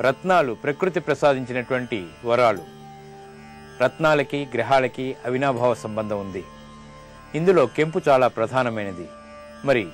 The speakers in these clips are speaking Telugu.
రత్నాలు ప్రకృతి ప్రసాదించినటువంటి వరాలు. రత్నాలకి గ్రహాలకి అవినాభావ సంబంధం ఉంది. ఇందులో కెంపు చాలా ప్రధానమైనది. మరి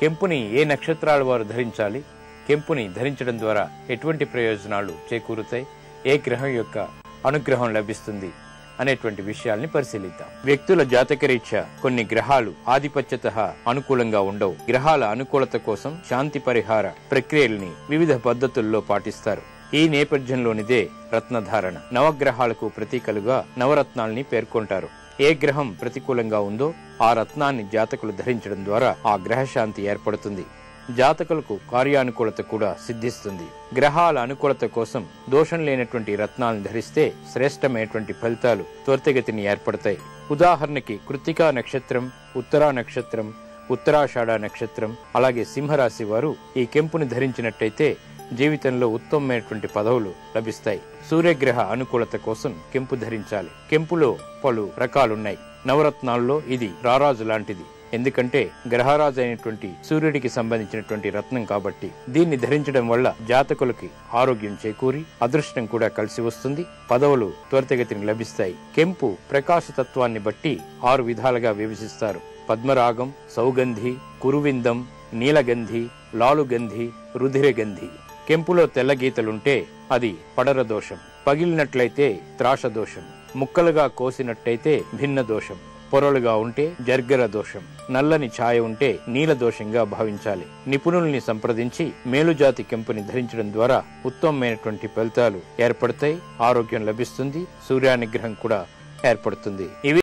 కెంపుని ఏ నక్షత్రాల వారు ధరించాలి? కెంపుని ధరించడం ద్వారా ఎటువంటి ప్రయోజనాలు చేకూరుతాయి? ఏ గ్రహం యొక్క అనుగ్రహం లభిస్తుంది? అనేటువంటి విషయాల్ని పరిశీలిద్దాం. వ్యక్తుల జాతకరీత్యా కొన్ని గ్రహాలు ఆధిపత్యత అనుకూలంగా ఉండవు. గ్రహాల అనుకూలత కోసం శాంతి పరిహార ప్రక్రియల్ని వివిధ పద్ధతుల్లో పాటిస్తారు. ఈ నేపథ్యంలోనిదే రత్నధారణ. నవగ్రహాలకు ప్రతీకలుగా నవరత్నాల్ని పేర్కొంటారు. ఏ గ్రహం ప్రతికూలంగా ఉందో ఆ రత్నాన్ని జాతకులు ధరించడం ద్వారా ఆ గ్రహశాంతి ఏర్పడుతుంది. జాతకులకు కార్యానుకూలత కూడా సిద్ధిస్తుంది. గ్రహాల అనుకూలత కోసం దోషం లేనటువంటి రత్నాలను ధరిస్తే శ్రేష్టమైనటువంటి ఫలితాలు త్వరితగతిని ఏర్పడతాయి. ఉదాహరణకి కృత్తికా నక్షత్రం ఉత్తరా నక్షత్రం ఉత్తరాషాఢ నక్షత్రం అలాగే సింహరాశి వారు ఈ కెంపుని ధరించినట్టయితే జీవితంలో ఉత్తమమైనటువంటి పదవులు లభిస్తాయి. సూర్యగ్రహ అనుకూలత కోసం కెంపు ధరించాలి. కెంపులో పలు రకాలున్నాయి. నవరత్నాల్లో ఇది రారాజు లాంటిది. ఎందుకంటే గ్రహరాజు అయినటువంటి సూర్యుడికి సంబంధించినటువంటి రత్నం కాబట్టి దీన్ని ధరించడం వల్ల జాతకులకి ఆరోగ్యం చేకూరి అదృష్టం కూడా కలిసి వస్తుంది. పదవులు త్వరితగతిని లభిస్తాయి. కెంపు ప్రకాశతత్వాన్ని బట్టి ఆరు విధాలుగా విభజిస్తారు. పద్మరాగం సౌగంధి కురువిందం నీలగంధి లాలుగంధి రుధిరగంధి. కెంపులో తెల్ల గీతలుంటే అది పడర దోషం. పగిలినట్లయితే త్రాష దోషం. ముక్కలుగా కోసినట్టయితే భిన్న దోషం. పొరలుగా ఉంటే జర్గర దోషం. నల్లని ఛాయ ఉంటే నీల దోషంగా భావించాలి. నిపుణుల్ని సంప్రదించి మేలుజాతి కెంపుని ధరించడం ద్వారా ఉత్తమమైనటువంటి ఫలితాలు ఏర్పడతాయి. ఆరోగ్యం లభిస్తుంది. సూర్యానుగ్రహం కూడా ఏర్పడుతుంది. ఇవి